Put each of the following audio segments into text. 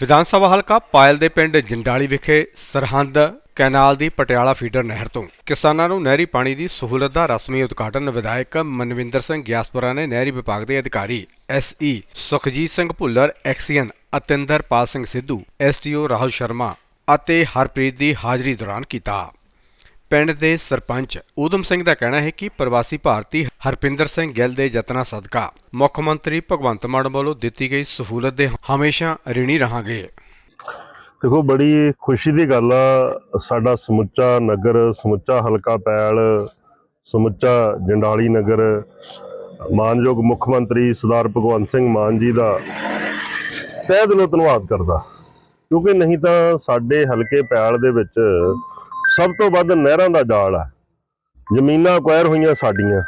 ਵਿਧਾਨ ਸਭਾ ਹਲਕਾ ਪਾਇਲ ਦੇ ਪਿੰਡ ਜੰਡਾਲੀ ਵਿਖੇ ਸਰਹੰਦ ਕੈਨਾਲ ਦੀ ਪਟਿਆਲਾ ਫੀਡਰ ਨਹਿਰ ਤੋਂ ਕਿਸਾਨਾਂ ਨੂੰ ਨਹਿਰੀ ਪਾਣੀ ਦੀ ਸਹੂਲਤ ਦਾ ਰਸਮੀ ਉਦਘਾਟਨ ਵਿਧਾਇਕ ਮਨਵਿੰਦਰ ਸਿੰਘ ਗਿਆਸਪੁਰਾ ਨੇ ਨਹਿਰੀ ਵਿਭਾਗ ਦੇ ਅਧਿਕਾਰੀ SE Sukhjit Singh Bhullar XEN Atinderpal Singh Sidhu STO Rahul Sharma ਅਤੇ ਹਰਪ੍ਰੀਤ ਦੀ ਹਾਜ਼ਰੀ ਦੌਰਾਨ ਕੀਤਾ। ਪਿੰਡ ਦੇ ਸਰਪੰਚ ਊਧਮ ਸਿੰਘ ਦਾ ਕਹਿਣਾ ਹੈ ਕਿ ਪ੍ਰਵਾਸੀ ਭਾਰਤੀ ਹਰਪਿੰਦਰ ਸਿੰਘ ਗਿੱਲ ਦੇ ਯਤਨਾਂ ਸਦਕਾ ਮੁੱਖ ਮੰਤਰੀ ਭਗਵੰਤ ਮਾਨ ਵੱਲੋਂ ਦਿੱਤੀ ਗਈ ਸਹੂਲਤ ਦੇ ਹਮੇਸ਼ਾ ਰਿਣੀ ਰਹਾਂਗੇ। ਦੇਖੋ, ਬੜੀ ਖੁਸ਼ੀ ਦੀ ਗੱਲ ਆ, ਸਾਡਾ ਸਮੁੱਚਾ ਨਗਰ, ਸਮੁੱਚਾ ਹਲਕਾ ਪੈਲ, ਸਮੁੱਚਾ ਜੰਡਾਲੀ ਨਗਰ, ਮਾਨਯੋਗ ਮੁੱਖ ਮੰਤਰੀ ਸਰਦਾਰ ਭਗਵੰਤ ਸਿੰਘ ਮਾਨ ਜੀ ਦਾ ਤਹਿ ਦਿਲੋਂ ਧੰਨਵਾਦ ਕਰਦਾ। ਕਿਉਂਕਿ ਨਹੀਂ ਤਾਂ ਸਾਡੇ ਹਲਕੇ ਪੈਲ ਦੇ ਵਿੱਚ ਸਭ ਤੋਂ ਵੱਧ ਨਹਿਰਾਂ ਦਾ ਜਾਲ ਆ, ਜ਼ਮੀਨਾਂ ਅਕਵਾਇਰ ਹੋਈਆਂ ਸਾਡੀਆਂ।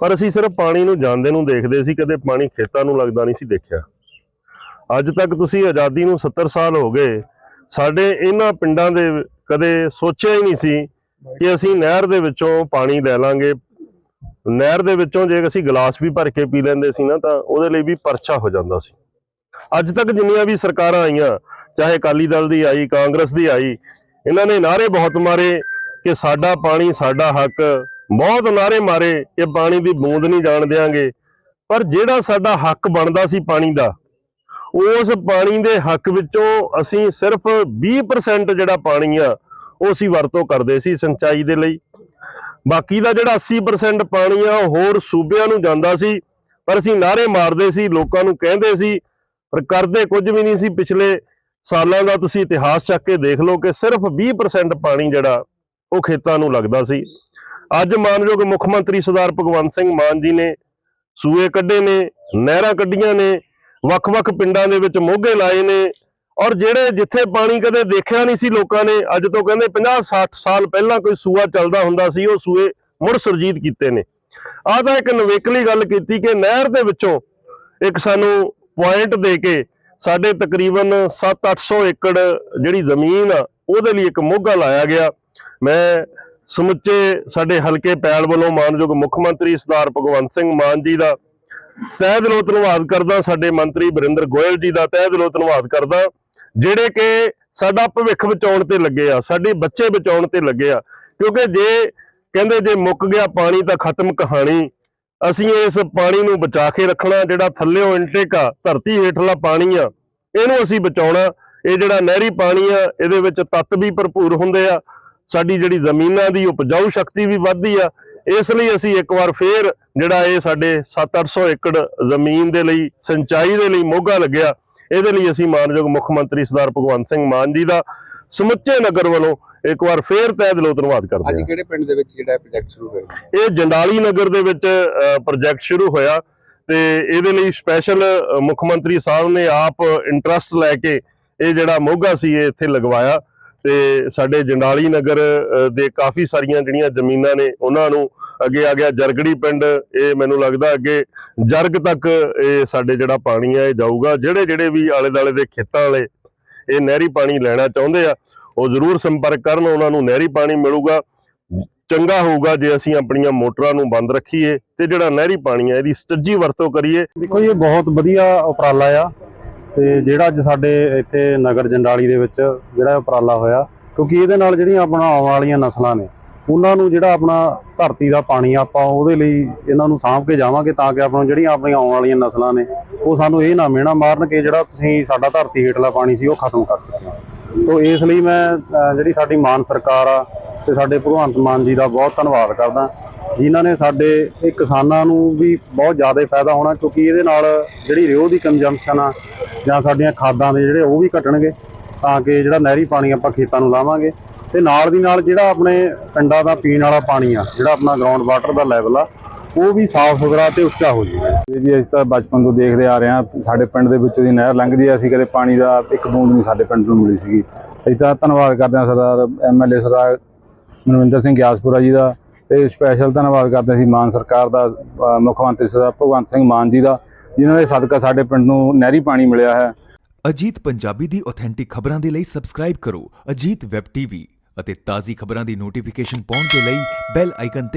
ਪਰ ਅਸੀਂ ਸਿਰਫ ਪਾਣੀ ਨੂੰ ਜਾਂਦੇ ਨੂੰ ਦੇਖਦੇ ਸੀ, ਕਦੇ ਪਾਣੀ ਖੇਤਾਂ ਨੂੰ ਲੱਗਦਾ ਨਹੀਂ ਸੀ ਦੇਖਿਆ। ਅੱਜ ਤੱਕ ਤੁਸੀਂ ਆਜ਼ਾਦੀ ਨੂੰ 70 ਸਾਲ ਹੋ ਗਏ, ਸਾਡੇ ਇਹਨਾਂ ਪਿੰਡਾਂ ਦੇ ਕਦੇ ਸੋਚਿਆ ਹੀ ਨਹੀਂ ਸੀ ਕਿ ਅਸੀਂ ਨਹਿਰ ਦੇ ਵਿੱਚੋਂ ਪਾਣੀ ਲੈ ਲਾਂਗੇ। ਨਹਿਰ ਦੇ ਵਿੱਚੋਂ ਜੇ ਅਸੀਂ ਗਲਾਸ ਵੀ ਭਰ ਕੇ ਪੀ ਲੈਂਦੇ ਸੀ ਨਾ, ਤਾਂ ਉਹਦੇ ਲਈ ਵੀ ਪਰਚਾ ਹੋ ਜਾਂਦਾ ਸੀ। ਅੱਜ ਤੱਕ ਜਿੰਨੀਆਂ ਵੀ ਸਰਕਾਰਾਂ ਆਈਆਂ, ਚਾਹੇ ਅਕਾਲੀ ਦਲ ਦੀ ਆਈ, ਕਾਂਗਰਸ ਦੀ ਆਈ, ਇਹਨਾਂ ਨੇ ਨਾਰੇ ਬਹੁਤ ਮਾਰੇ ਕਿ ਸਾਡਾ ਪਾਣੀ, ਸਾਡਾ ਹੱਕ ਬਹੁਤ ਨਾਰੇ ਮਾਰੇ ਕਿ ਪਾਣੀ ਦੀ ਬੂੰਦ ਨਹੀਂ ਜਾਣ ਦਿਆਂਗੇ। ਪਰ ਜਿਹੜਾ ਸਾਡਾ ਹੱਕ ਬਣਦਾ ਸੀ ਪਾਣੀ ਦਾ, ਉਸ ਪਾਣੀ ਦੇ ਹੱਕ ਵਿੱਚੋਂ ਅਸੀਂ ਸਿਰਫ 20% ਜਿਹੜਾ ਪਾਣੀ ਆ, ਉਹ ਅਸੀਂ ਵਰਤੋਂ ਕਰਦੇ ਸੀ ਸਿੰਚਾਈ ਦੇ ਲਈ। ਬਾਕੀ ਦਾ ਜਿਹੜਾ 80% ਪਾਣੀ ਆ, ਉਹ ਹੋਰ ਸੂਬਿਆਂ ਨੂੰ ਜਾਂਦਾ ਸੀ, ਪਰ ਅਸੀਂ ਨਾਰੇ ਮਾਰਦੇ ਸੀ, ਲੋਕਾਂ ਨੂੰ ਕਹਿੰਦੇ ਸੀ, ਪਰ ਕਰਦੇ ਕੁਝ ਵੀ ਨਹੀਂ ਸੀ। ਪਿਛਲੇ ਸਾਲਾਂ ਦਾ ਤੁਸੀਂ ਇਤਿਹਾਸ ਚੱਕ ਕੇ ਦੇਖ ਲਓ ਕਿ ਸਿਰਫ 20% ਪਾਣੀ ਜਿਹੜਾ, ਉਹ ਖੇਤਾਂ ਨੂੰ ਲੱਗਦਾ ਸੀ। ਅੱਜ ਮਾਨਯੋਗ ਮੁੱਖ ਮੰਤਰੀ ਸਰਦਾਰ ਭਗਵੰਤ ਸਿੰਘ ਮਾਨ ਜੀ ਨੇ ਸੂਏ ਕੱਢੇ ਨੇ, ਨਹਿਰਾਂ ਕੱਢੀਆਂ ਨੇ, ਵੱਖ-ਵੱਖ ਪਿੰਡਾਂ ਦੇ ਵਿੱਚ ਮੋਗੇ ਲਾਏ ਨੇ ਔਰ ਜਿਹੜੇ ਜਿੱਥੇ ਪਾਣੀ ਕਦੇ ਦੇਖਿਆ ਨਹੀਂ ਸੀ ਲੋਕਾਂ ਨੇ, ਅੱਜ ਤੋਂ ਕਹਿੰਦੇ 50-60 ਸਾਲ ਪਹਿਲਾਂ ਕੋਈ ਸੂਆ ਚੱਲਦਾ ਹੁੰਦਾ ਸੀ, ਉਹ ਸੂਏ ਮੁੜ ਸੁਰਜੀਤ ਕੀਤੇ ਨੇ। ਆਹ ਤਾਂ ਇੱਕ ਨਵੇਕਲੀ ਗੱਲ ਕੀਤੀ ਕਿ ਨਹਿਰ ਦੇ ਵਿੱਚੋਂ ਇੱਕ ਸਾਨੂੰ ਪੁਆਇੰਟ ਦੇ ਕੇ ਸਾਡੇ ਤਕਰੀਬਨ 7-800 ਏਕੜ ਜਿਹੜੀ ਜ਼ਮੀਨ ਆ, ਉਹਦੇ ਲਈ ਇੱਕ ਮੋਗਾ ਲਾਇਆ ਗਿਆ। ਮੈਂ ਸਮੁੱਚੇ ਸਾਡੇ ਹਲਕੇ ਪੈਲ ਵੱਲੋਂ ਮਾਨਯੋਗ ਮੁੱਖ ਮੰਤਰੀ ਸਰਦਾਰ ਭਗਵੰਤ ਸਿੰਘ ਮਾਨ ਜੀ ਦਾ ਤਹਿ ਦਿਲੋਂ ਧੰਨਵਾਦ ਕਰਦਾ, ਸਾਡੇ ਮੰਤਰੀ ਬਰਿੰਦਰ ਗੋਇਲ ਜੀ ਦਾ ਤਹਿ ਦਿਲੋਂ ਧੰਨਵਾਦ ਕਰਦਾ, ਜਿਹੜੇ ਕਿ ਸਾਡਾ ਭਵਿੱਖ ਬਚਾਉਣ ਤੇ ਲੱਗੇ ਆ, ਸਾਡੇ ਬੱਚੇ ਬਚਾਉਣ ਤੇ ਲੱਗੇ ਆ, ਕਿਉਂਕਿ ਜੇ ਕਹਿੰਦੇ ਜੇ ਮੁੱਕ ਗਿਆ ਪਾਣੀ ਤਾਂ ਖਤਮ ਕਹਾਣੀ, ਅਸੀਂ ਇਸ ਪਾਣੀ ਨੂੰ ਬਚਾ ਕੇ ਰੱਖਣਾ, ਜਿਹੜਾ ਥੱਲੇੋਂ ਇਨਟੇਕ ਆ, ਧਰਤੀ ਹੇਠਲਾ ਪਾਣੀ ਆ, ਇਹਨੂੰ ਅਸੀਂ ਬਚਾਉਣਾ, ਇਹ ਜਿਹੜਾ ਨਹਿਰੀ ਪਾਣੀ ਆ, ਇਹਦੇ ਵਿੱਚ ਤੱਤ ਵੀ ਭਰਪੂਰ ਹੁੰਦੇ ਆ ਸਾਡੀ ਜਿਹੜੀ ਜ਼ਮੀਨਾਂ ਦੀ ਉਪਜਾਊ ਸ਼ਕਤੀ ਵੀ ਵੱਧਦੀ ਆ ਇਸ ਲਈ ਅਸੀਂ ਇੱਕ ਵਾਰ ਫੇਰ ਜਿਹੜਾ ਇਹ ਸਾਡੇ 7-800 ਏਕੜ ਜ਼ਮੀਨ ਦੇ ਲਈ ਸਿੰਚਾਈ ਦੇ ਲਈ ਮੋਗਾ ਲੱਗਿਆ ਇਹਦੇ ਲਈ ਅਸੀਂ ਮਾਨਯੋਗ ਮੁੱਖ ਮੰਤਰੀ ਸਰਦਾਰ ਭਗਵੰਤ ਸਿੰਘ ਮਾਨ ਜੀ ਦਾ ਸਮੁੱਚੇ ਨਗਰ ਵੱਲੋਂ ਇੱਕ ਵਾਰ ਫੇਰ ਤਹਿ ਦਿਲੋਂ ਧੰਨਵਾਦ ਕਰਦੇ ਅੱਜ ਹਾਂ। ਕਿਹੜੇ ਪਿੰਡ ਦੇ ਵਿੱਚ ਜਿਹੜਾ ਪ੍ਰੋਜੈਕਟ ਸ਼ੁਰੂ ਹੋਇਆ? ਇਹ ਜੰਡਾਲੀ ਨਗਰ ਦੇ ਵਿੱਚ ਪ੍ਰੋਜੈਕਟ ਸ਼ੁਰੂ ਹੋਇਆ ਤੇ ਇਹਦੇ ਲਈ ਸਪੈਸ਼ਲ ਮੁੱਖ ਮੰਤਰੀ ਸਾਹਿਬ ਨੇ ਆਪ ਇੰਟਰਸਟ ਲੈ ਕੇ ਇਹ ਜਿਹੜਾ ਮੋਗਾ ਸੀ ਇਹ ਇੱਥੇ ਲਗਵਾਇਆ। ਤੇ ਸਾਡੇ ਜੰਡਾਲੀ ਨਗਰ ਦੇ ਕਾਫੀ ਸਾਰੀਆਂ ਜਿਹੜੀਆਂ ਜ਼ਮੀਨਾਂ ਨੇ, ਉਹਨਾਂ ਨੂੰ ਅੱਗੇ ਆ ਗਿਆ ਜਰਗੜੀ ਪਿੰਡ। ਇਹ ਮੈਨੂੰ ਲੱਗਦਾ ਅੱਗੇ ਜਰਗ ਤੱਕ ਇਹ ਸਾਡੇ ਜਿਹੜਾ ਪਾਣੀ ਆ, ਇਹ ਜਾਊਗਾ। ਜਿਹੜੇ ਜਿਹੜੇ ਵੀ ਆਲੇ ਦਾਲੇ ਦੇ ਖੇਤਾਂ ਵਾਲੇ, ਇਹ ਨਹਿਰੀ ਪਾਣੀ ਲੈਣਾ ਚਾਹੁੰਦੇ ਆ, ਉਹ ਜ਼ਰੂਰ ਸੰਪਰਕ ਕਰਨ। ਉਹਨਾਂ ਨੂੰ ਨਹਿਰੀ ਪਾਣੀ ਮਿਲੂਗਾ। ਚੰਗਾ ਹੋਊਗਾ ਜੇ ਅਸੀਂ ਆਪਣੀਆਂ ਮੋਟਰਾਂ ਨੂੰ ਬੰਦ ਰੱਖੀਏ ਤੇ ਜਿਹੜਾ ਨਹਿਰੀ ਪਾਣੀ ਆ, ਇਹਦੀ ਸਟੱਜੀ ਵਰਤੋਂ ਕਰੀਏ। ਦੇਖੋ ਇਹ ਬਹੁਤ ਵਧੀਆ ਉਪਰਾਲਾ ਆ। ਤੇ ਜਿਹੜਾ ਅੱਜ ਸਾਡੇ ਇੱਥੇ ਨਗਰ ਜੰਡਾਲੀ ਦੇ ਵਿੱਚ ਜਿਹੜਾ ਉਪਰਾਲਾ ਹੋਇਆ, ਕਿਉਂਕਿ ਇਹਦੇ ਨਾਲ ਜਿਹੜੀਆਂ ਆਪਣਾ ਆਉਣ ਵਾਲੀਆਂ ਨਸਲਾਂ ਨੇ, ਉਹਨਾਂ ਨੂੰ ਜਿਹੜਾ ਆਪਣਾ ਧਰਤੀ ਦਾ ਪਾਣੀ ਆਪਾਂ ਉਹਦੇ ਲਈ ਇਹਨਾਂ ਨੂੰ ਸਾਂਭ ਕੇ ਜਾਵਾਂਗੇ ਤਾਂ ਕਿ ਆਪਾਂ ਜਿਹੜੀਆਂ ਆਪਣੀਆਂ ਆਉਣ ਵਾਲੀਆਂ ਨਸਲਾਂ ਨੇ, ਉਹ ਸਾਨੂੰ ਇਹ ਨਾ ਮਿਹਣਾ ਮਾਰਨ ਕਿ ਜਿਹੜਾ ਤੁਸੀਂ ਸਾਡਾ ਧਰਤੀ ਹੇਠਲਾ ਪਾਣੀ ਸੀ ਉਹ ਖਤਮ ਕਰ ਦਿੱਤਾ ਹੋ ਤੋਂ ਇਸ ਲਈ ਮੈਂ ਜਿਹੜੀ ਸਾਡੀ ਮਾਨ ਸਰਕਾਰ ਆ ਤੇ ਸਾਡੇ ਭਗਵੰਤ ਮਾਨ ਜੀ ਦਾ ਬਹੁਤ ਧੰਨਵਾਦ ਕਰਦਾ, ਜਿਨ੍ਹਾਂ ਨੇ ਸਾਡੇ ਇਹ ਕਿਸਾਨਾਂ ਨੂੰ ਵੀ ਬਹੁਤ ਜ਼ਿਆਦਾ ਫਾਇਦਾ ਹੋਣਾ, ਕਿਉਂਕਿ ਇਹਦੇ ਨਾਲ ਜਿਹੜੀ ਰਿਓ ਦੀ ਕੰਜ਼ੰਪਸ਼ਨ ਆ ਜਾਂ ਸਾਡੀਆਂ ਖਾਦਾਂ ਦੇ ਜਿਹੜੇ ਉਹ ਵੀ ਘਟਣਗੇ, ਤਾਂ ਕਿ ਜਿਹੜਾ ਨਹਿਰੀ ਪਾਣੀ ਆਪਾਂ ਖੇਤਾਂ ਨੂੰ ਲਾਵਾਂਗੇ। ਤੇ ਨਾਲ ਦੀ ਨਾਲ ਜਿਹੜਾ ਆਪਣੇ ਪਿੰਡਾਂ ਦਾ ਪੀਣ ਵਾਲਾ ਪਾਣੀ ਆ, ਜਿਹੜਾ ਆਪਣਾ ਗਰਾਊਂਡ ਵਾਟਰ ਦਾ ਲੈਵਲ ਆ, ਉਹ ਵੀ ਸਾਫ਼ ਸੁਥਰਾ ਤੇ ਉੱਚਾ ਹੋ ਜਾਊਗਾ ਇਹ ਜੀ, ਅਸੀਂ ਤਾਂ ਬਚਪਨ ਤੋਂ ਦੇਖਦੇ ਆ ਰਹੇ ਹਾਂ, ਸਾਡੇ ਪਿੰਡ ਦੇ ਵਿੱਚੋਂ ਦੀ ਨਹਿਰ ਲੰਘਦੀ ਆ, ਅਸੀਂ ਕਦੇ ਪਾਣੀ ਦਾ ਇੱਕ ਬੂੰਦ ਨਹੀਂ ਸਾਡੇ ਪਿੰਡ ਨੂੰ ਮਿਲੀ ਸੀਗੀ। ਅਸੀਂ ਤਾਂ ਧੰਨਵਾਦ ਕਰਦੇ ਹਾਂ ਸਰਦਾਰ ਐਮਐਲਏ ਸਰਦਾਰ ਮਨਵਿੰਦਰ ਸਿੰਘ ਗਿਆਸਪੁਰਾ ਜੀ ਦਾ ਤੇ ਸਪੈਸ਼ਲ ਧੰਨਵਾਦ ਕਰਦੇ ਸੀ ਮਾਨ ਸਰਕਾਰ ਦਾ ਮੁੱਖ ਮੰਤਰੀ ਸਰਦਾਰ ਭਗਵੰਤ ਸਿੰਘ ਮਾਨ ਜੀ ਦਾ, ਜਿਨ੍ਹਾਂ ਦੇ ਸਦਕਾ ਸਾਡੇ ਪਿੰਡ ਨੂੰ ਨਹਿਰੀ ਪਾਣੀ ਮਿਲਿਆ ਹੈ। ਅਜੀਤ ਪੰਜਾਬੀ ਦੀ ਆਥੈਂਟਿਕ ਖਬਰਾਂ ਦੇ ਲਈ ਸਬਸਕ੍ਰਾਈਬ ਕਰੋ ਅਜੀਤ ਵੈਬ ਟੀਵੀ ਅਤੇ ਤਾਜ਼ੀ ਖਬਰਾਂ ਦੀ ਨੋਟੀਫਿਕੇਸ਼ਨ ਪਾਉਣ ਦੇ ਲਈ ਬੈਲ ਆਈਕਨ ਤੇ